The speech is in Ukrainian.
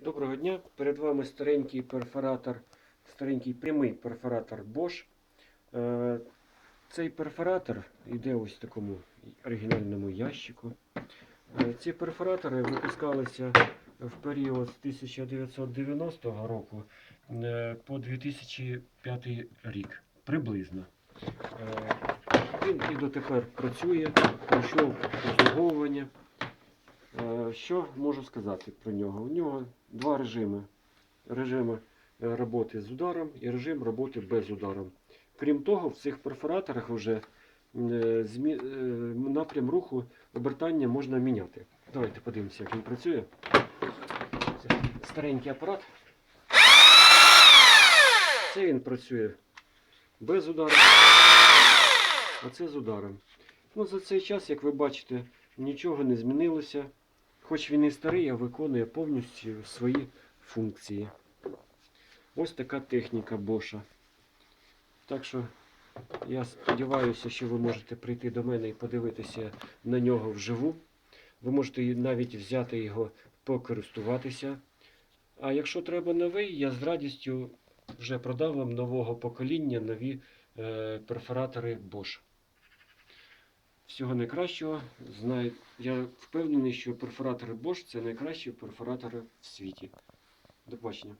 Доброго дня. Перед вами старенький перфоратор, старенький прямий перфоратор Bosch. Е, Цей перфоратор йде ось в такому оригінальному ящику. Е, Ці перфоратори випускалися в період з 1990 року е, по 2005 рік приблизно. Він і дотепер працює, пройшов обслуговування. Е, Що можу сказати про нього? У нього два режими. Режим е, роботи з ударом і режим роботи без удару. Крім того, в цих перфораторах вже е, напрям руху обертання можна міняти. Давайте подивимося, як він працює. Старенький апарат. Це він працює без удару, а це з ударом. Ну, за цей час, як ви бачите, нічого не змінилося. Хоч він і старий, а виконує повністю свої функції. Ось така техніка Боша. Так що я сподіваюся, що ви можете прийти до мене і подивитися на нього вживу. Ви можете навіть взяти його покористуватися. А якщо треба новий, я з радістю вже продав вам нового покоління нові е, перфоратори Bosch. Всього найкращого. Знаю, я впевнений, що перфоратори Bosch це найкращі перфоратори в світі. До побачення.